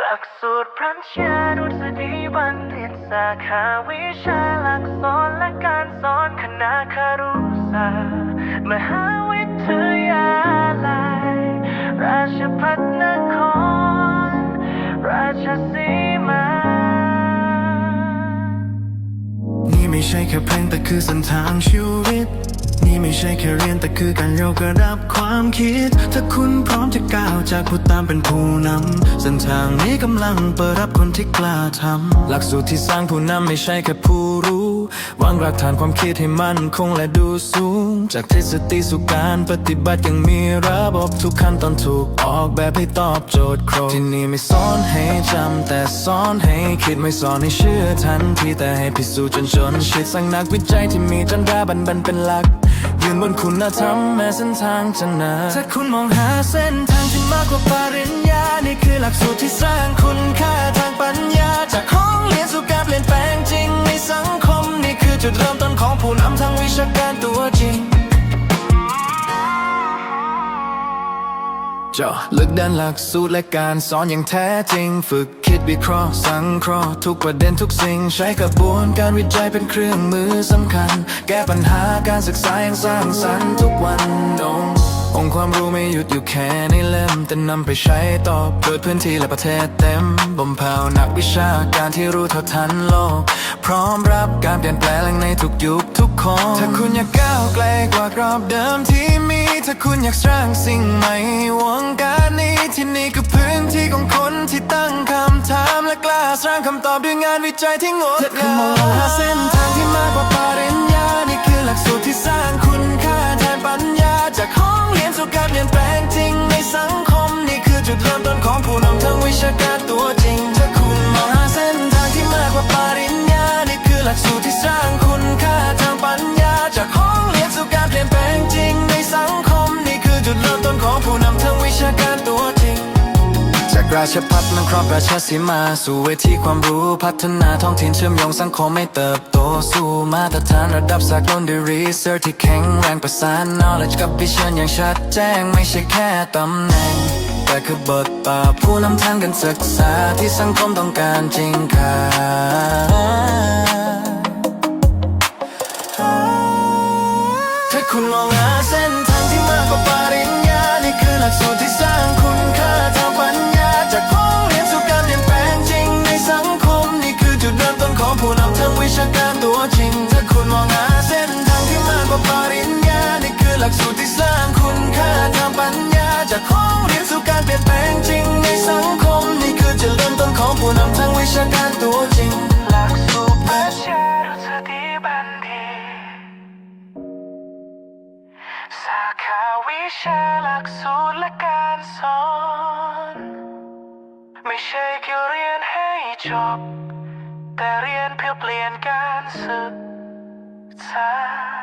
หลักสูตรพรัชญาดุษฎีบัณฑิตสาขาวิชาหลักสอนและการสอนคณะคารุศาสตร์มหาวิทยาลัย ราชพัฒนคร ราชสีมา นี่ไม่ใช่แค่เพลงแต่คือเส้นทางชีวิต นี่ไม่ใช่แค่เรียนแต่คือการยกระดับความคิด ถ้าคุณพร้อมจะก้าวจากผู้ตามเป็นผู้นำเส้นทางนี้กำลังเปิดรับคนที่กล้าทำหลักสูตรที่สร้างผู้นำไม่ใช่แค่ผู้รู้วางรากฐานความคิดให้มั่นคงและดูสูง จากทฤษฎีสู่การปฏิบัติยังมีระบบทุกขั้นตอนถูกออกแบบให้ตอบโจทย์ครบที่นี่ไม่สอนให้จำแต่สอนให้คิดไม่สอนให้เชื่อทันทีแต่ให้พิสูจน์จนจนชิดสร้างนักวิจัยที่มีจรราบรรณเป็นหลัก ยืนบนคุณธรรมแม้เส้นทางจะนานถ้าคุณมองหาเส้นทางที่มากกว่าปริญญา นี่คือหลักสูตรที่สร้าง จาะลึกด้านหลักสูตรและการสอนอย่างแท้จริง ฝึกคิดวิเคราะห์สังเคราะห์ทุกประเด็นทุกสิ่ง ใช้กระบวนการวิจัยเป็นเครื่องมือสำคัญ แก้ปัญหาการศึกษาอย่างสร้างสรรค์ทุกวัน ความรู้ไม่หยุดอยู่แค่ในเล่ม แต่นำไปใช้ต่อเกิดพื้นที่และประเทศเต็มบ่มเพานักวิชาการที่รู้เท่าทันโลก พร้อมรับการเปลี่ยนแปลงในทุกยุคทุกคนถ้าคุณอยากก้าวไกลกว่ากรอบเดิมที่มี ถ้าคุณอยากสร้างสิ่งใหม่วงการนี้ที่นี่คือพื้นที่ของคนที่ตั้งคำถามและกล้าสร้างคำตอบด้วยงานวิจัยที่งดงาม ชาการตัวจริง จากราชพัฒนังครอบราชสีมา สู่เวทีความรู้พัฒนาท้องถิ่นเชื่อมโยงสังคมให้เติบโต สู่มาตรฐานระดับสากลด้วยรีเสิร์ชที่แข็งแรงประสาน knowledge กับวิชั่นอย่างชัดแจ้งไม่ใช่แค่ตำแหน่ง แต่คือบทบาทผู้นำทางการศึกษาที่สังคมต้องการจริงค่ะถ้าคุณมอง ผู้นำทางวิชาการตัวจริง หลักสูตรพรัชญาดุษฎีบัณฑิตสาขาวิชาหลักสูตรและการสอน ไม่ใช่แค่เรียนให้จบ แต่เรียนเพื่อเปลี่ยนการศึกษา